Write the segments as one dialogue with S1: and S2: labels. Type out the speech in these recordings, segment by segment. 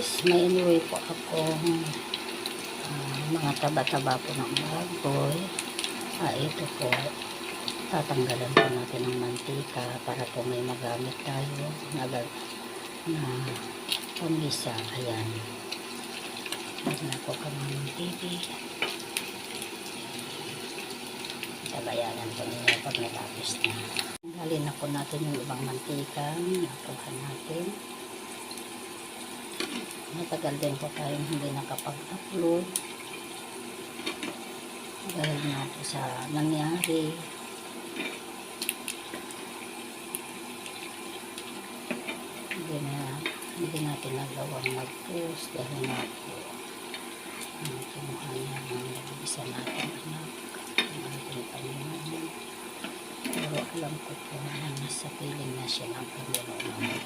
S1: May anyway po akong ah, mga taba-taba po ng baboy. Ah, ito po, tatanggalan po natin ng mantika para po may magamit tayo na, na pangisa. Ayan. Huwag na po kami ng TV. Tabayanan po ninyo pag natapos na. Tanggalin na po natin yung ibang mantika. Nakuha natin. Matagal din po tayong hindi nakapag-upload. Dahil nga po sa nangyari. Hindi na, hindi natin nagawang mag-post dahil nga po ang kinuha niya ng nag-isa natin anak ang ating Panginoon. Pero alam ko po na nasa piling na siya ng Panginoon.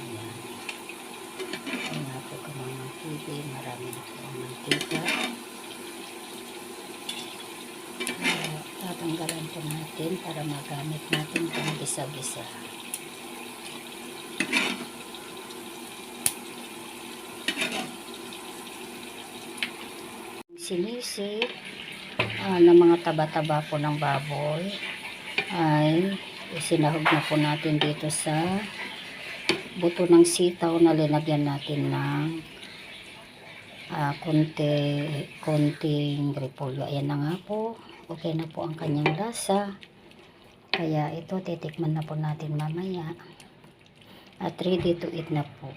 S1: Ayan. Ay nga po ka TV, marami na po ang mantika. Uh, tatanggalan po natin para magamit natin pang gisa-gisa. Sinisip ah, ng mga taba-taba po ng baboy ay isinahog na po natin dito sa buto ng sitaw na linagyan natin ng ah, konti, konting repolyo. Ayan na nga po. Okay na po ang kanyang lasa. Kaya ito, titikman na po natin mamaya. At ready to eat na po.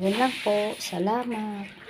S1: Yun lang po. Salamat.